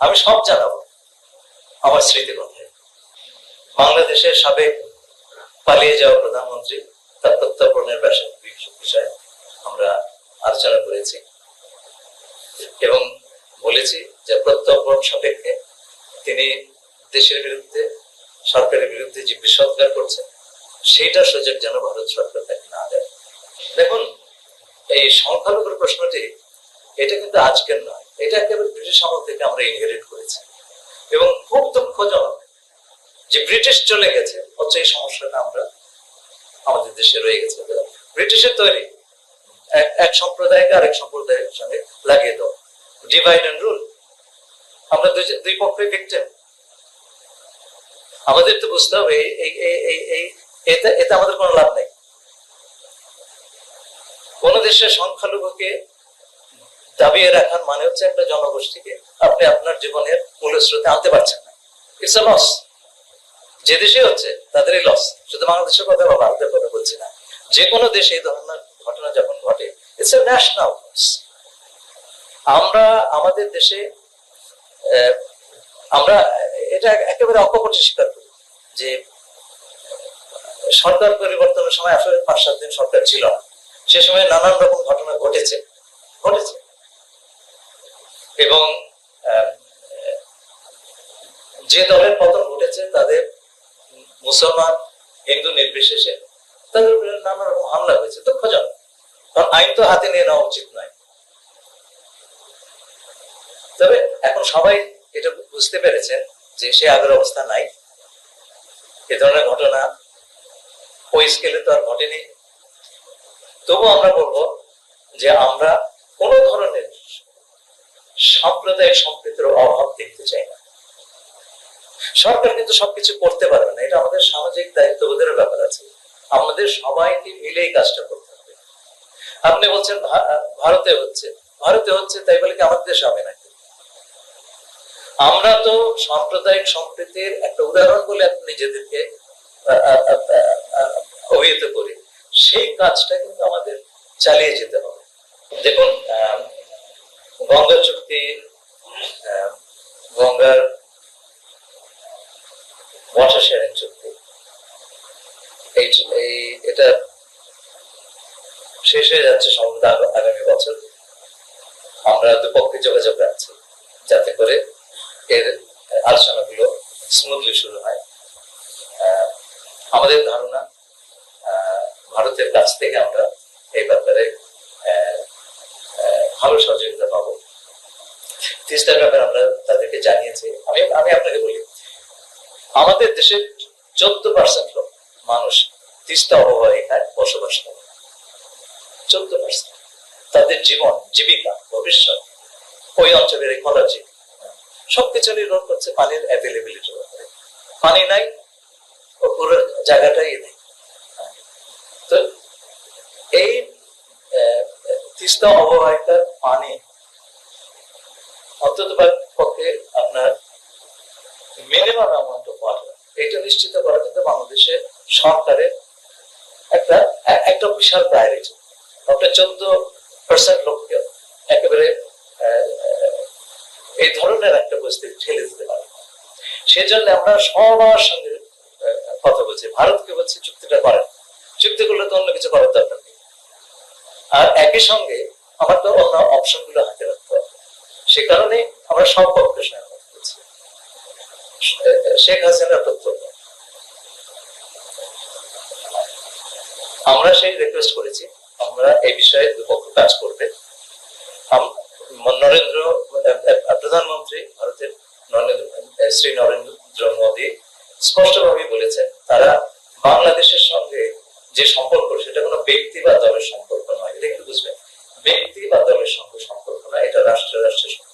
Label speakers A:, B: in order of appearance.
A: আমি সব জানাব আমার স্মৃতি কথায় বাংলাদেশের সাবেক পালিয়ে যাওয়া প্রধানমন্ত্রী তার প্রত্যাপনের বিষয়- আমরা আলোচনা করেছি এবং বলেছি যে প্রত্যর্পণ সাপেক্ষে তিনি দেশের বিরুদ্ধে, সরকারের বিরুদ্ধে যে বিষোদ্গার করছেন, সেইটার সুযোগ যেন ভারত সরকার তাকে না দেয়। দেখুন, এই সংখ্যালঘুর প্রশ্নটি এটা কিন্তু আজকের নয়। এটা একেবারে ব্রিটিশ আমল থেকে আমরা ইনহেরিট করেছি। এবং খুব দুঃখজনক যে ব্রিটিশ চলে গেছে, হচ্ছে এই সমস্যাটা আমরা আমাদের দেশে রয়ে গেছে। ব্রিটিশের তৈরি এক- সম্প্রদায়কে আরেক সম্প্রদায়ের সঙ্গে লাগিয়ে দাও ডিভাইড অ্যান্ড রুল আমরা দুই পক্ষই ভিক্টিম আমাদের তো বুঝতে হবে এতে এতে আমাদের কোনো লাভ নেই। কোন দেশের সংখ্যালঘুকে দাবিয়ে রাখার মানে হচ্ছে একটা জনগোষ্ঠীকে আপনি আপনার জীবনের মূল্যস্রোতে আনতে পারছেন না। ইটস আ লস যে দেশে হচ্ছে তাদেরই লস শুধু বাংলাদেশের কথা বা ভারতের কথা বলছি না। যে কোনো দেশে এই ধরনের ঘটনা যখন ঘটে ইটস এ ন্যাশনাল লস আমরা, আমাদের দেশে আমরা এটা একেবারে অকপটে স্বীকার করি যে সরকার পরিবর্তনের সময় আসলে পাঁচ সাত দিন সরকার ছিল না। সে সময় নানান রকম ঘটনা ঘটেছে। ঘটেছে। এবং যে দলের পতন ঘটেছে, তাদের মুসলমান হিন্দু নির্বিশেষে তাদের উপরে নানা রকম হামলা হয়েছে, দুঃখজনক। কারণ আইন তো হাতে নিয়ে নেওয়া উচিত নয়। তবে এখন সবাই এটা বুঝতে পেরেছেন যে সে আগের অবস্থা নাই। এ ধরনের ঘটনা ওই স্কেলে তো আর ঘটেনি। তবু আমরা বলব যে আমরা কোন ধরনের সাম্প্রদায়িক সম্প্রীতির অভাব দেখতে চাই না। সরকার কিন্তু সবকিছু করতে পারবে না, এটা আমাদের সামাজিক দায়িত্ববোধের ব্যাপার আছে। আমাদের সবাইকে মিলে কাজটা করতে হবে। আপনি বলছেন ভারতে হচ্ছে ভারতে হচ্ছে, তাই বলে কি আমাদের দেশে হবে নাকি? আমরা তো সাম্প্রদায়িক সম্প্রীতির একটা উদাহরণ বলে আপনি নিজেদেরকে অভিহিত করি। সেই কাজটা কিন্তু আমাদের চালিয়ে যেতে হবে। দেখুন গঙ্গা চুক্তি গঙ্গার ওয়াটার শেয়ারিং চুক্তি। এই এটা শেষ হয়ে যাচ্ছে সম্ভবত আগামী বছর। আমরা দুপক্ষে যোগাযোগ রাখছি, যাতে করে এর আলোচনাগুলো স্মুথলি শুরু হয়। আমাদের ধারণা ভারতের কাছ থেকে আমরা এই ব্যাপারে ভালো সহযোগিতা পাবো। তিস্তার ব্যাপারে আমরা তাদেরকে জানিয়েছি। আমি আমি আপনাকে বলি, আমাদের দেশের চোদ্দ পার্সেন্ট লোক মানুষ তিস্তা অববাহিকায় বসবাস করে। চোদ্দ পার্সেন্ট তাদের জীবন, জীবিকা, ভবিষ্যৎ, ওই অঞ্চলের ইকোলজি সবকিছু নির্ভর করছে পানির অ্যাভেলেবিলিটির উপরে। পানি নাই পুরো জায়গাটাই নেই তো এই আহ, তিস্তা অববাহিকার পানি অন্তত পক্ষে আপনার মিনিমাম অ্যামাউন্ট অফ ওয়াটার এটা নিশ্চিত করা কিন্তু বাংলাদেশের সরকারের একটা একটা বিশাল প্রায়োরিটি আপনার চোদ্দ পার্সেন্ট লোককে একেবারে এই ধরনের একটা পরিস্থিতি ঠেলে দিতে পারে। সেজন্য আমরা সবার সঙ্গে কথা বলছি। ভারতকে বলছি চুক্তিটা করেন। চুক্তি করলে তো অন্য কিছু করার দরকার নেই। আর একই সঙ্গে আমার তো অন্য অপশনগুলো হাতে রাখতে হবে। সে কারণে আমরা সব সঙ্গে কথা বলছি শেখ হাসিনার প্রত্যক্ষ আমরা সেই রিকোয়েস্ট করেছি, আমরা এই বিষয়ে দুপক্ষ কাজ করবে। নরেন্দ্র প্রধানমন্ত্রী ভারতের নরেন্দ্র শ্রী নরেন্দ্র মোদী স্পষ্টভাবে বলেছেন, তারা বাংলাদেশের সঙ্গে যে সম্পর্ক, সেটা কোনো ব্যক্তি বা দলের সম্পর্ক একটু বুঝবেন। ব্যক্তি বা দলের সঙ্গে সম্পর্ক না এটা রাষ্ট্র রাষ্ট্রের সম্পর্ক